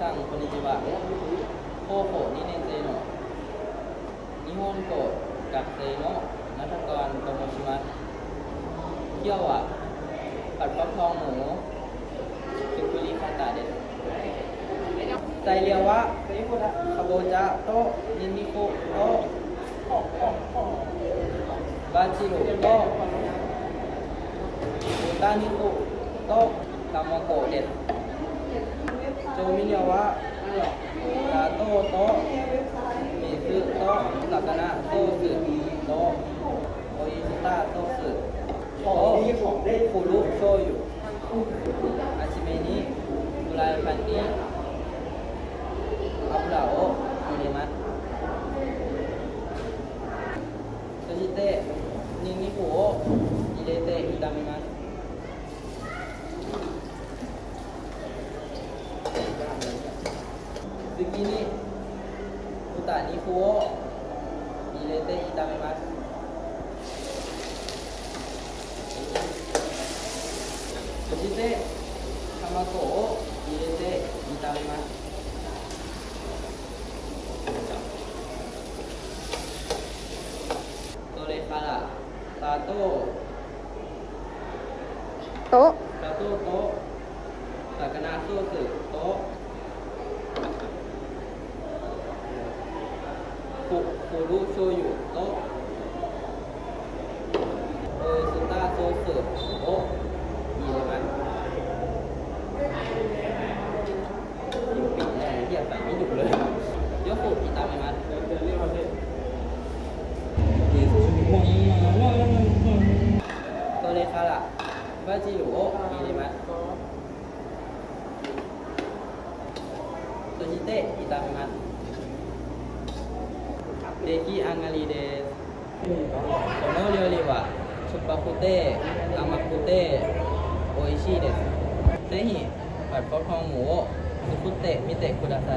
さんこんにちは広報2年生の日本語学生のนัทกรと申します今日はผัดฟักทองหมูสุกุริคาตาเด็ดไซเรียวะคาโบจะโตะนินนิโกโตะบาจิโรุโตะอุตานิโก โจมิเนวะลาโตโตมีซึโตสักนะโตสึโตโออิชิตาโตสึโตของได้คุรุโชยุอาชิเมนิกุลายพันนิอับราโอมิเนมัตそしてニンニクを入れて炒めます次に豚肉を入れて炒めます。そして卵を入れて炒めます。それから砂糖。と砂糖と魚ソースと คุคุรุโชยุโตเออสุตาโซเสิร์โตะมีอะไรบ้างยิ่งปิดแน่เทียบไปไม่หยุดเลยยกโคกีตาร์ไหมมันตัวเลขาล่ะบาจิโรมีอะไรไหมต่ซชิเตะกีตาร์ไหมมัน de aquí angalides tomó de oliva chupacute amacute oishires เซฮิผัดฟักทองหมูซุปเตะมิเตะคุดาไซ